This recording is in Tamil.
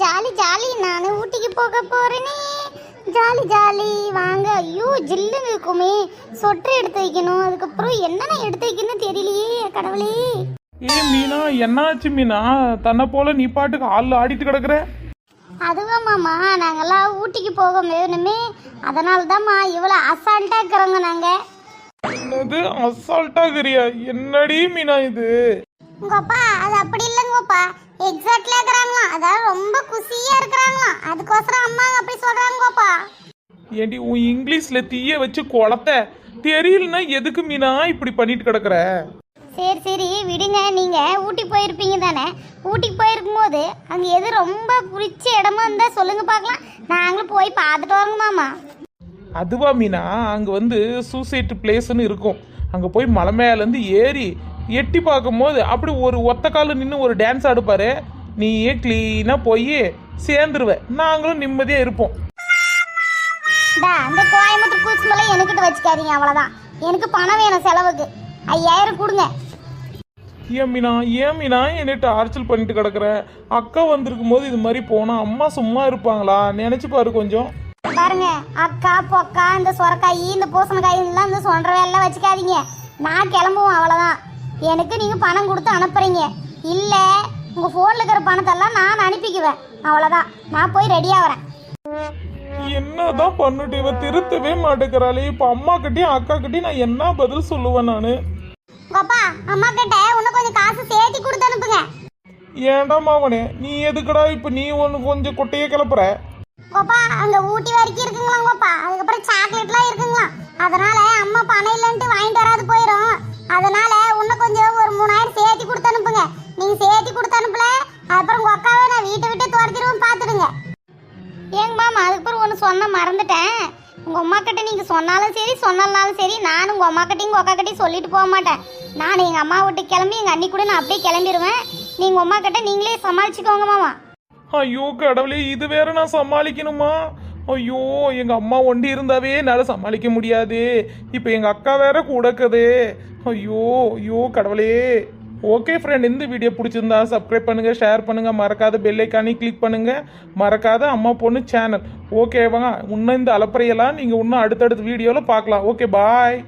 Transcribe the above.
ஜாலி ஜாலி நான் ஊட்டிக்கு போக போறேனே. ஜாலி ஜாலி வாங்க. ஐயோ ஜில்லுன்னு இருக்குமே. சொட்டர் எடுத்து வைக்கணும். அதுக்கப்புறம் என்னென்ன எடுத்து வைக்கணும்னு தெரியலையே கடவுளே. ஏ மீனா என்னாச்சு மீனா? தன்னை போல நீ பாட்டுக்கு ஆள் ஆடிட்டு கிடக்குற? அதுவா மாமா நாங்கெல்லாம் ஊட்டிக்கு போக வேணுமே. அதனால தான்மா இவ்வளோ அசால்ட்டாக இருக்கிறோங்க நாங்கள் என்னது அசால்ட்டாகிறியா என்னடி மீனா இது? உங்கப்பா அது அப்படி இல்லைங்கப்பா. எக்ஸாக்ட்ல இருக்கிறாங்களாம். அதாவது ரொம்ப குசியா இருக்கிறாங்களாம். அதுக்கோசரம் அம்மா அப்படி சொல்றாங்கப்பா. ஏண்டி உன் இங்கிலீஷ்ல தீய வச்சு குளத்த? தெரியலனா எதுக்கு மீனா இப்படி பண்ணிட்டு கிடக்குற? சரி சரி விடுங்க. நீங்க ஊட்டி போயிருப்பீங்க தானே? ஊட்டிக்கு போயிருக்கும் போது அங்க எது ரொம்ப பிடிச்ச இடமா இருந்தா சொல்லுங்க பார்க்கலாம். நாங்களும் போய் பார்த்துட்டு வரோங்க மாமா. அதுவா மீனா? அங்க வந்து சூசைட் பிளேஸ்னு இருக்கும். அங்க போய் மலை மேல இருந்து ஏறி எட்டி பார்க்கும்போது அப்படி ஒரு ஒத்த கால நின்று ஒரு டான்ஸ் ஆடுப்பாரு. நீயே கிளீனா போய் சேர்ந்துருவ. நாங்களும் நிம்மதியா இருப்போம். அந்த கோயம்புத்தூர் பூச்சி மலை எனக்கிட்ட வச்சுக்காதீங்க அவ்வளோதான் எனக்கு பணம் வேணும் செலவுக்கு. ஐயாயிரம் கொடுங்க. ஏன் மீனா ஏன் மீனா என்னை டார்ச்சல் பண்ணிட்டு கிடக்குற? அக்கா வந்திருக்கும் போது இது மாதிரி போனா அம்மா சும்மா இருப்பாங்களா? நினைச்சு பாரு கொஞ்சம். பாருங்க அக்கா பொக்கா இந்த சொரக்காய் இந்த பூசணக்காய் இந்த சொல்ற வேலை வச்சுக்காதீங்க. நான் கிளம்புவோம் அவ்வளோதான் எனக்கு நீங்கள் பணம் கொடுத்து அனுப்புறீங்க. இல்லை உங்கள் ஃபோனில் இருக்கிற பணத்தெல்லாம் நான் அனுப்பிக்குவேன். அவ்வளோதான் நான் போய் ரெடியாக வரேன். என்னதான் பண்ணுட்டு இவ திருத்தவே மாட்டேங்கிறாளே. இப்ப அம்மா கிட்டயும் அக்கா கிட்டயும் நான் என்ன பதில் சொல்லுவேன் நானு? உங்கப்பா அம்மா கிட்ட இன்னும் கொஞ்சம் காசு சேர்த்தி கொடுத்து அனுப்புங்க. ஏன்டா மாவனே நீ எதுக்குடா இப்ப நீ ஒண்ணு கொஞ்சம் கொட்டையே கிளப்புற? கோப்பா அங்க ஊட்டி வரைக்கும் இருக்குங்களா கோப்பா ஆமாம் அதுக்கப்புறம் ஒன்று சொன்ன மறந்துட்டேன். உங்கள் அம்மா கிட்ட நீங்கள் சொன்னாலும் சரி சொன்னாலும் சரி நானும் உங்கள் அம்மா கிட்டையும் உங்கள் அக்கா கிட்டையும் சொல்லிட்டு போக மாட்டேன். நான் எங்கள் அம்மா விட்டு கிளம்பி எங்கள் அண்ணி கூட நான் அப்படியே கிளம்பிடுவேன் நீங்கள் அம்மா கிட்ட நீங்களே சமாளிச்சுக்கோங்க மாமா. ஐயோ கடவுளே இது வேற நான் சமாளிக்கணுமா? ஐயோ எங்க அம்மா ஒண்டி இருந்தாவே என்னால சமாளிக்க முடியாது. இப்ப எங்க அக்கா வேற கூடக்குது. ஐயோ ஐயோ கடவுளே. ஓகே ஃப்ரெண்ட் இந்த வீடியோ பிடிச்சிருந்தா சப்ஸ்கிரைப் பண்ணுங்கள் ஷேர் பண்ணுங்கள் மறக்காத பெல்லைக்கானே கிளிக் பண்ணுங்கள் மறக்காத அம்மா பொண்ணு சேனல் ஓகேவா இன்னும் இந்த அலப்பறையெல்லாம் நீங்கள் இன்னும் அடுத்தடுத்த வீடியோவில் பார்க்கலாம். Okay bye